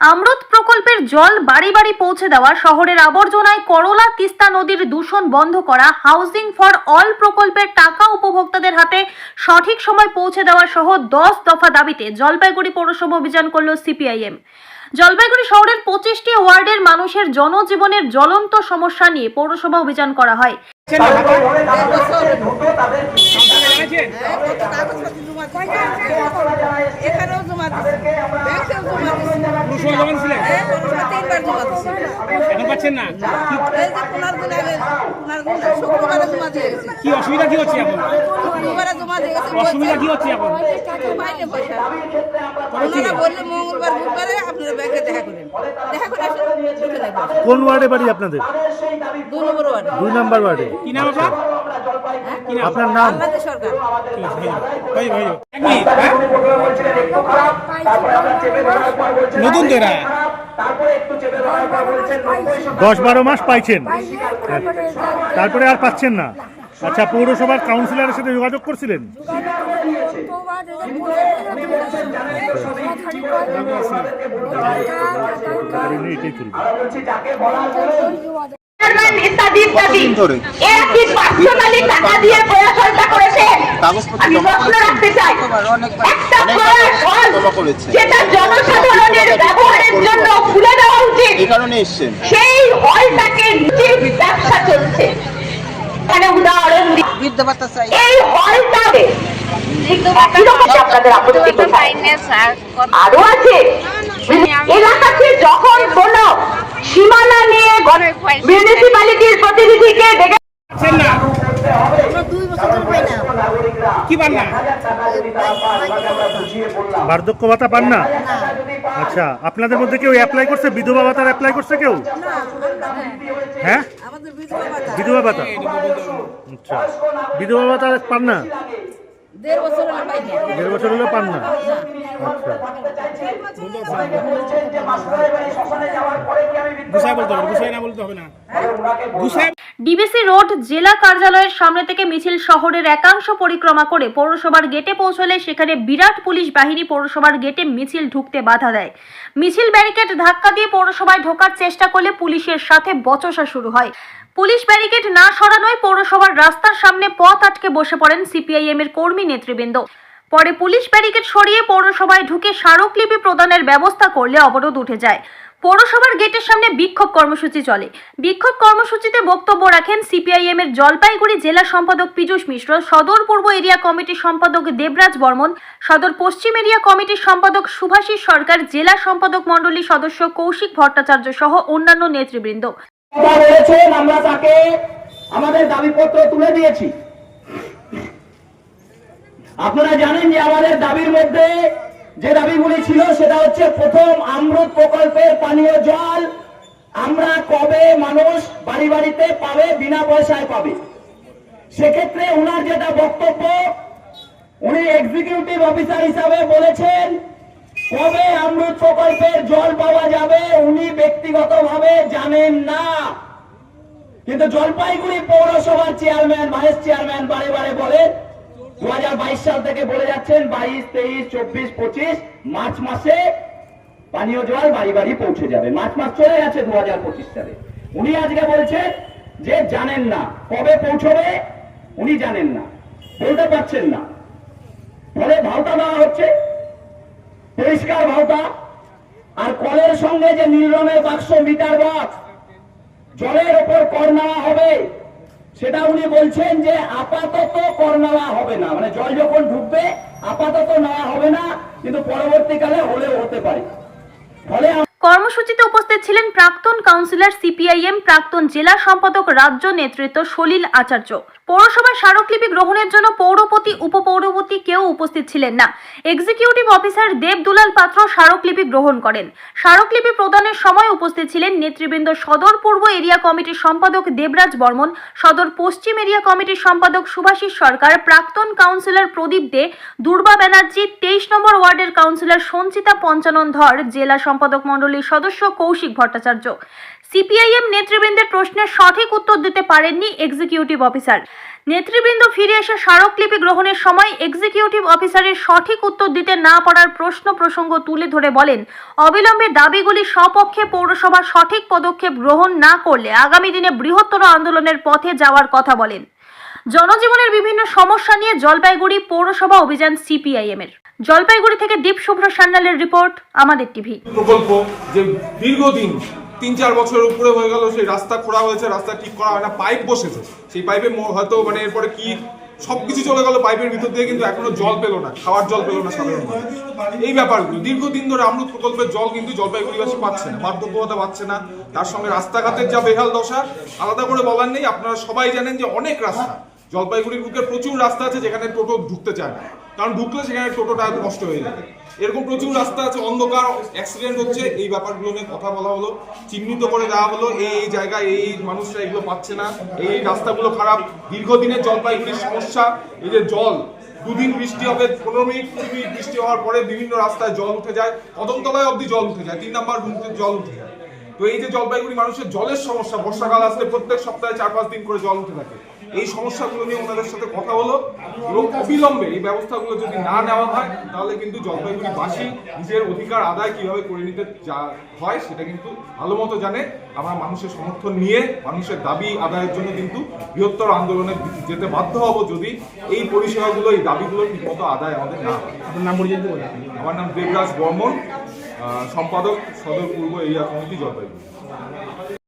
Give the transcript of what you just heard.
আমরুত প্রকল্পের জল বাড়ি বাড়ি পৌঁছে দেওয়া, শহরের আবর্জনায় করলা তিস্তা নদীর দূষণ বন্ধ করা হাউজিং ফর অল প্রকল্পের টাকা উপভোক্তাদের হাতে সঠিক সময় পৌঁছে দেওয়া সহ দশ দফা দাবিতে জলপাইগুড়ি পৌরসভা অভিযান করল সিপিআইএম। জলপাইগুড়ি শহরের পঁচিশটি ওয়ার্ডের মানুষের জনজীবনের জ্বলন্ত সমস্যা নিয়ে পৌরসভা অভিযান করা হয়। এখানেও জমা ব্যাংকেও জমা দিছিলেন হ্যাঁ তিনবার জমা পাচ্ছেন না? শুক্রবারে জমা দিয়ে গেছে কি অসুবিধা কি হচ্ছে এখন? শুক্রবারে জমা দিয়ে গেছে অসুবিধা কি হচ্ছে এখন? পাইলে পয়সা ওনারা বললে মঙ্গলবার বুধবারে আপনারা ব্যাংকে দেখা করেন। দেখা করে কোন ওয়ার্ডে বাড়ি আপনাদের? দু নম্বর ওয়ার্ড। দুই নাম্বার ওয়ার্ডে। কি নাম আপনার? কি নাম? আপনার নাম? সরকার। ভাই ভাই এক মিনিট, হ্যাঁ? নতুন তো এরা দশ বারো মাস পাইছেন। তারপরে আর পাচ্ছেন না। আচ্ছা পৌরসভার কাউন্সিলরের সাথে যোগাযোগ করছিলেন? এটাই চলবে চেয়ারম্যান ইত্যাদি। ইত্যাদি এরা কি পার্সোনালি টাকা দিয়ে প্রয়াসনটা করেছেন আমি প্রশ্ন রাখতে চাই। একটা প্রয়াস যেটা জনসাধারণের ব্যবহারের জন্য খুলে দেওয়া উচিত। এই কারণে এসছেন সেই হলটাকে নিজের ব্যবসা চলছে। এখানে উদাহরণ দিই বৃদ্ধ ভাতা চাই। এই হলটাতে আপনাদের আপত্তি আরও আছে। এলাকাতে যখন কোন সীমানা নিয়ে মিউনিসিপ্যালিটির প্রতিনিধিকে ডেকে কি পান না? বার্ধক্য ভাতা পান না? আচ্ছা আপনাদের মধ্যে কেউ অ্যাপ্লাই করছে? বিধবা ভাতার অ্যাপ্লাই করছে কেউ? হ্যাঁ? আমাদের বিধবা ভাতা। বিধবা ভাতা? আচ্ছা। বিধবা ভাতা পান না? দেড় বছর হলো পাই না। দেড় বছর হলেও পান না? আচ্ছা। গুছাই বলতে হবে গুছাই না বলতে হবে না। গুছাই ডিবিসি রোড জেলা কার্যালয়ের সামনে থেকে মিছিল শহরের একাংশ পরিক্রমা করে পৌরসভার গেটে পৌঁছলে সেখানে বিরাট পুলিশ বাহিনী পৌরসভার গেটে মিছিল ঢুকতে বাধা দেয়। মিছিল ব্যারিকেড ধাক্কা দিয়ে পৌরসভায় ঢোকার চেষ্টা করলে পুলিশের সাথে বচসা শুরু হয়। পুলিশ ব্যারিকেড না সরানোয় পৌরসভার রাস্তার সামনে পথ আটকে বসে পড়েন সিপিআইএম এর কর্মী নেতৃবৃন্দ। পরে পুলিশ ব্যারিকেড সরিয়ে পৌরসভায় ঢুকে স্মারকলিপি প্রদানের ব্যবস্থা করলে অবরোধ উঠে যায়। পৌরসভার গেটের সামনে বিক্ষোভ কর্মসূচি চলে। বিক্ষোভ কর্মসূচিতে বক্তব্য রাখেন সিপিআইএম এর জলপাইগুড়ি জেলা সম্পাদক পীযূষ মিশ্র, সদর পূর্ব এরিয়া কমিটির সম্পাদক দেবরাজ বর্মন, সদর পশ্চিম এরিয়া কমিটির সম্পাদক সুভাষিস সরকার, জেলা সম্পাদক মণ্ডলীর সদস্য কৌশিক ভট্টাচার্য সহ অন্যান্য নেতৃবৃন্দ। আমাদের দাবিপত্র তুলে দিয়েছি। আপনারা জানেন যে আমাদের দাবির মধ্যে যে দাবিগুলি ছিল সেটা হচ্ছে প্রথম আমরুত প্রকল্পের পানীয় জল আমরা কবে মানুষ বাড়ি বাড়িতে পাবে, বিনা পয়সায় পাবে? সেক্ষেত্রে ওনার যেটা বক্তব্য, উনি এক্সিকিউটিভ অফিসার হিসাবে বলেছেন, কবে আমরুত প্রকল্পের জল পাওয়া যাবে উনি ব্যক্তিগতভাবে জানেন না। কিন্তু জলপাইগুড়ি পৌরসভার চেয়ারম্যান ভাইস চেয়ারম্যান বারে বারে বলেন দু সাল থেকে বলে যাচ্ছেন বাইশ, তেইশ, চব্বিশ, পঁচিশ, মার্চ মাসে পানীয় জল বাড়ি বাড়ি পৌঁছে যাবে। মার্চ মাস চলে গেছে দু সালে। উনি আজকে বলছেন যে জানেন না, কবে পৌঁছবে উনি জানেন না, বলতে পারছেন না। ফলে ভাওতা দেওয়া হচ্ছে, পরিষ্কার ভাওতা। আর কলের সঙ্গে যে নীল রঙের বাক্স মিটার বক্স, জলের ওপর কর নেওয়া হবে। সেটা উনি বলছেন যে আপাতত কর নেওয়া হবে না। মানে জল যখন ঢুকবে, আপাতত নেওয়া হবে না, কিন্তু পরবর্তীকালে হলেও হতে পারে। কর্মসূচিতে উপস্থিত ছিলেন প্রাক্তন কাউন্সিলর সিপিআইএম, প্রাক্তন জেলা সম্পাদক, রাজ্য নেতৃত্ব সলিল আচার্য। পৌরসভার স্মারকলিপি গ্রহণের জন্য পৌরপতি, উপপৌরপতি কেউ উপস্থিত ছিলেন না। এক্সিকিউটিভ অফিসার দেব দুলাল পাত্র স্মারকলিপি গ্রহণ করেন। স্মারকলিপি প্রদানের সময় উপস্থিত ছিলেন নেতৃবৃন্দ সদর পূর্ব এরিয়া কমিটির সম্পাদক দেবরাজ বর্মন, সদর পশ্চিম এরিয়া কমিটির সম্পাদক সুভাষিস সরকার, প্রাক্তন কাউন্সিলর প্রদীপ দে, দুর্বা ব্যানার্জি, তেইশ নম্বর ওয়ার্ডের কাউন্সিলর সঞ্চিতা পঞ্চানন ধর, জেলা সম্পাদক মণ্ডলীর সদস্য কৌশিক ভট্টাচার্য। সিপিআইএম নেতৃবৃন্দের প্রশ্নের সঠিক উত্তর দিতে পারেননি এক্সিকিউটিভ অফিসার নেতৃবৃন্দ ফিরে এসে স্মারকলিপি গ্রহণের সময় এক্সিকিউটিভ অফিসারের সঠিক উত্তর দিতে না পারার প্রশ্ন প্রসঙ্গ তুলে ধরে বলেন, অবিলম্বে দাবিগুলি সপক্ষে পৌরসভা সঠিক পদক্ষেপ গ্রহণ না করলে আগামী দিনে বৃহত্তর আন্দোলনের পথে যাওয়ার কথা বলেন। জনজীবনের বিভিন্ন সমস্যা নিয়ে জলপাইগুড়ি পৌরসভা অভিযান সিপিআইএম এর জলপাইগুড়ি থেকে দীপ শুভ্র সান্যালের রিপোর্ট, আমাদের টিভি। প্রকল্প যে দীর্ঘদিন তিন চার বছরের উপরে হয়ে গেল, সেই রাস্তা খোঁড়া হয়েছে, রাস্তা ঠিক করা হয় না, পাইপ বসেছে। সেই পাইপে হয়তো মানে এরপরে কি সবকিছু চলে গেল পাইপের ভিতর দিয়ে, কিন্তু এখনও জল পেল না, খাওয়ার জল পেল না সাধারণ এই ব্যাপারগুলো, দীর্ঘদিন ধরে অমৃত প্রকল্পের জল কিন্তু জলপাইগুড়িবাসী পাচ্ছে না, বার্ধক্যতা পাচ্ছে না। তার সঙ্গে রাস্তাঘাটের যা বেহাল দশা, আলাদা করে বলার নেই, আপনারা সবাই জানেন যে অনেক রাস্তা জলপাইগুড়ির বুকে প্রচুর রাস্তা আছে যেখানে টোটো ঢুকতে চায় না। কারণ ঢুকলে সেখানে টোটোটা নষ্ট হয়ে যাবে এরকম প্রচুর রাস্তা আছে, অন্ধকার অ্যাক্সিডেন্ট হচ্ছে। এই ব্যাপারগুলো নিয়ে কথা বলা হলো, চিহ্নিত করে দেওয়া হলো, এই এই জায়গায় এই মানুষরা এগুলো পাচ্ছে না। এই রাস্তাগুলো খারাপ। দীর্ঘদিনের জলপাইগুড়ির সমস্যা, এই যে জল, দুদিন বৃষ্টি হবে, পনেরো মিনিট, কুড়ি মিনিট বৃষ্টি হওয়ার পরে বিভিন্ন রাস্তায় জল উঠে যায়। কদমতলায় অবধি জল উঠে যায়। তিন নাম্বার জল উঠে যায়। তো এই যে জলপাইগুড়ি মানুষের জলের সমস্যা বর্ষাকাল আসলে প্রত্যেক সপ্তাহে চার পাঁচ দিন করে জল উঠে থাকে। এই সমস্যাগুলো নিয়ে ওনাদের সাথে কথা হলো। এবং অবিলম্বে এই ব্যবস্থাগুলো যদি না নেওয়া হয় তাহলে কিন্তু জলপাইগুড়িবাসী নিজের অধিকার আদায় কীভাবে করে নিতে যা হয় সেটা কিন্তু ভালো মতো জানে। আমরা মানুষের সমর্থন নিয়ে মানুষের দাবি আদায়ের জন্য কিন্তু বৃহত্তর আন্দোলনে যেতে বাধ্য হব যদি এই পরিষেবাগুলো এই দাবিগুলো ঠিকমতো আদায় আমাদের না হয়। আমার নাম দেবরাজ বর্মন। সম্পাদক সদর পূর্ব এরিয়া কমিটি জলপাইগুড়ি।